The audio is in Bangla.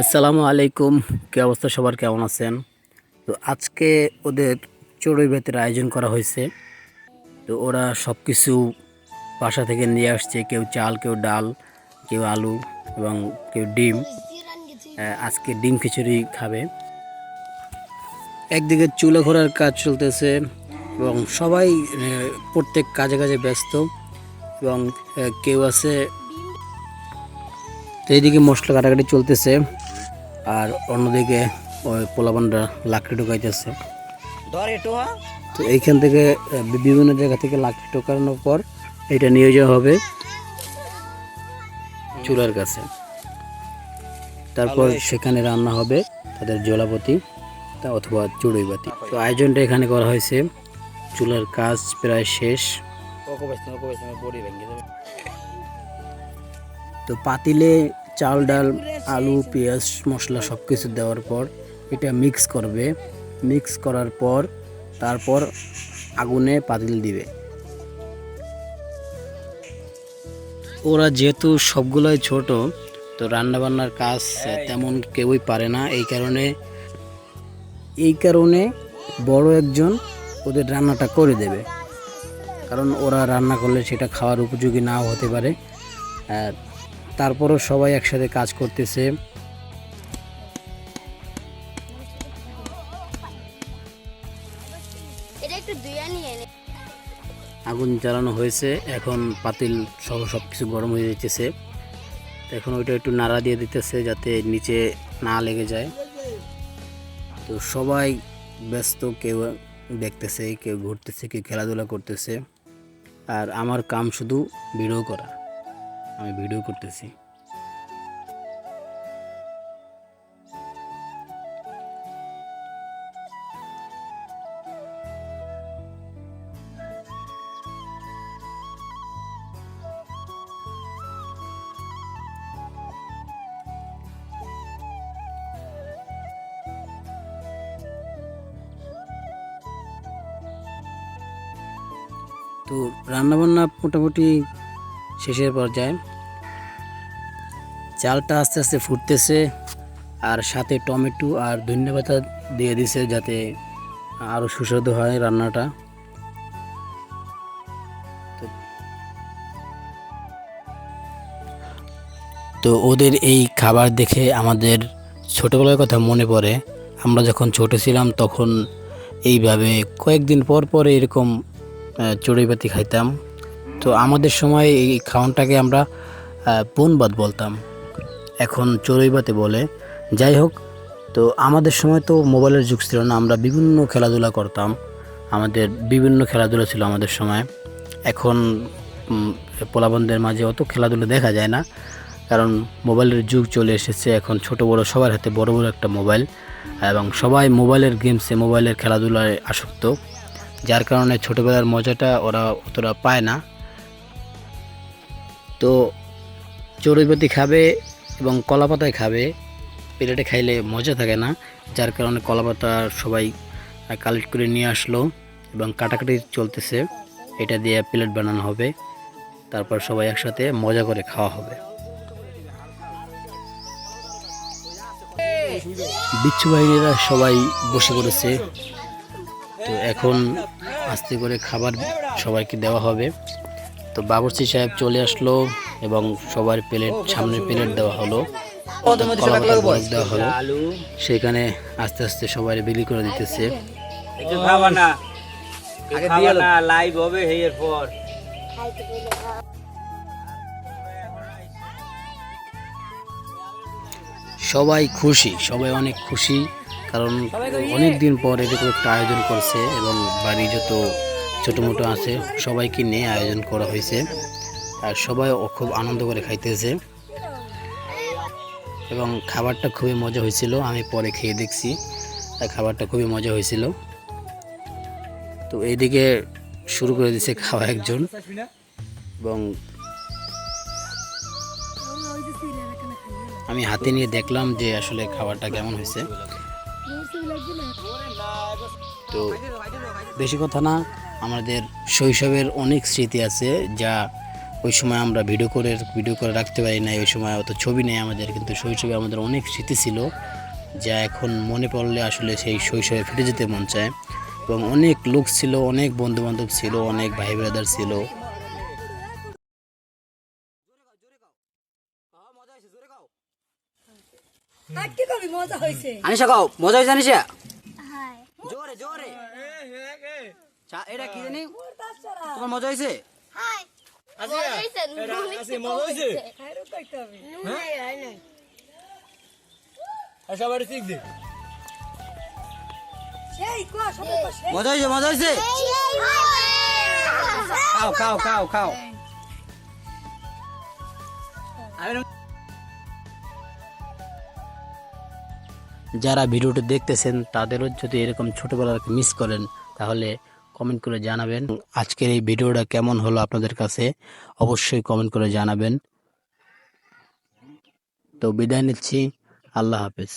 আসসালামু আলাইকুম। কী অবস্থা? সবার কেমন আছেন? তো আজকে ওদের চড়ুই ভাতের আয়োজন করা হয়েছে। তো ওরা সব কিছু বাসা থেকে নিয়ে আসছে। কেউ চাল, কেউ ডাল, কেউ আলু এবং কেউ ডিম। আজকে ডিম খিচুড়ি খাবে। একদিকে চুলা ঘোরার কাজ চলতেছে এবং সবাই প্রত্যেক কাজে কাজে ব্যস্ত এবং কেউ আছে। তো এইদিকে মশলা কাটাকাটি চলতেছে। আর অন্যদিকে ওই পোলাপানরা লাকড়ি ঢুকাইতেছে। হ্যাঁ? তো এইখান থেকে বিভিন্ন জায়গা থেকে লাকড়ি ঢোকানোর পর এটা নিয়ে যাওয়া হবে চুলার কাছে। তারপর সেখানে রান্না হবে তাদের জলাপতি তা অথবা চড়ুইবাতি তো আয়োজনটা এখানে করা হয়েছে। চুলার কাজ প্রায় শেষ। তো পাতিলে চাল ডাল আলু, পেঁয়াজ, মশলা সব কিছু দেওয়ার পর এটা মিক্স করবে। মিক্স করার পর তারপর আগুনে পাতিল দিবে। ওরা যেহেতু সবগুলোই ছোট, তো রান্নাবান্নার কাজ তেমন কেউই পারে না। এই কারণে এই কারণে বড় একজন ওদের রান্নাটা করে দেবে। কারণ ওরা রান্না করলে সেটা খাওয়ার উপযোগী নাও হতে পারে। তারপরও সবাই একসাথে কাজ করতেছে। আগুন জ্বালানো হয়েছে এখন পাতিল সহ সব কিছু গরম হয়ে যেতেছে এখন ওইটা একটু নাড়া দিয়ে দিতেছে যাতে নিচে না লেগে যায়। তো সবাই ব্যস্ত কেউ দেখতেছে কেউ ঘুরতেছে কেউ খেলাধুলা করতেছে। আর আমার কাম শুধু ভিডিও করা। আমি ভিডিও করতেছি। তো রান্নাবান্না মোটামুটি শেষের পর্যায়ে চালটা আস্তে আস্তে ফুটতেছে আর সাথে টমেটো আর ধন্যবাদ দিয়ে দিছে যাতে আরও সুস্বাদু হয় রান্নাটা। তো- ওদের এই খাবার দেখে আমাদের ছোটোবেলার কথা মনে পড়ে। আমরা যখন ছোট ছিলাম তখন এইভাবে কয়েকদিন পর পর এরকম চড়ুইবাতি খাইতাম। তো আমাদের সময় এই খাওয়ানটাকে আমরা পুনবাদ বলতাম। এখন চড়ুইবাতি বলে। যাই হোক তো আমাদের সময় তো মোবাইলের যুগ ছিল না আমরা বিভিন্ন খেলাধুলা করতাম। আমাদের বিভিন্ন খেলাধুলা ছিল আমাদের সময়। এখন উম, পোলাবনদের মাঝে অত খেলাধুলা দেখা যায় না। কারণ মোবাইলের যুগ চলে এসেছে এখন ছোট বড় সবার হাতে বড় বড় একটা মোবাইল। এবং সবাই মোবাইলের গেমসে মোবাইলের খেলাধুলায় আসক্ত। যার কারণে ছোটোবেলার মজাটা ওরা অতটা পায় না। তো চড়ুইপতি খাবে এবং কলা পাতায় খাবে। প্লেটে খাইলে মজা থাকে না, যার কারণে কলা পাতা সবাই কালেক্ট করে নিয়ে আসলো এবং কাটাকাটি চলতেছে। এটা দিয়ে প্লেট বানানো হবে, তারপর সবাই একসাথে মজা করে খাওয়া হবে। বিচ্ছু বাহিনীরা সবাই বসে পড়েছে। তো এখন আস্তে করে খাবার সবাইকে দেওয়া হবে। তো বাবরচি সাহেব চলে আসলো এবং সবার প্লেট সামনে প্লেট দেওয়া হলো। বরফ দেওয়া হলো। সেখানে আস্তে আস্তে সবাই বিলি করে দিতেছে। একটু খাবা না। আগে দিয়ে না লাইভ হবে এর পর। খাইতে পেলে খাও। সবাই খুশি সবাই অনেক খুশি কারণ অনেক দিন পর এরকম একটা আয়োজন করছে এবং বাড়ি যত ছোটো মোটো আছে, সবাইকে নিয়ে আয়োজন করা হয়েছে। আর সবাই খুব আনন্দ করে খাইতেছে। এবং খাবারটা খুবই মজা হয়েছিল, আমি পরে খেয়ে দেখছি। আর খাবারটা খুবই মজা হয়েছিল। তো এইদিকে শুরু করে দিয়েছে খাওয়া একজন। এবং আমি হাতে নিয়ে দেখলাম যে আসলে খাবারটা কেমন হয়েছে। তো বেশি কথা না আমাদের শৈশবের অনেক স্মৃতি আছে যা ওই সময় আমরা ভিডিও করে ভিডিও করে রাখতে পারি না ওই সময় অত ছবি নেই আমাদের কিন্তু শৈশবে আমাদের অনেক স্মৃতি ছিল যা এখন মনে পড়লে আসলে সেই শৈশবে ফিরে যেতে মন চায়। এবং অনেক লোক ছিল অনেক বন্ধু বান্ধব ছিল অনেক ভাই ব্রাদার ছিল। আনিশা কও মজা হয়েছে জোরে জোরে। চা এটা কি জানি? তোমার মজা হয়েছে? হয়? মজা হয়েছে মজা হয়েছে? খাও খাও খাও খাও। যারা ভিডিওটি দেখতেছেন তাদেরও যদি এরকম ছোটবেলাকে মিস করেন তাহলে কমেন্ট করে জানাবেন। আজকের এই ভিডিওটা কেমন হলো আপনাদের কাছে অবশ্যই কমেন্ট করে জানাবেন। তো বিদায় নিচ্ছি। আল্লাহ হাফেজ।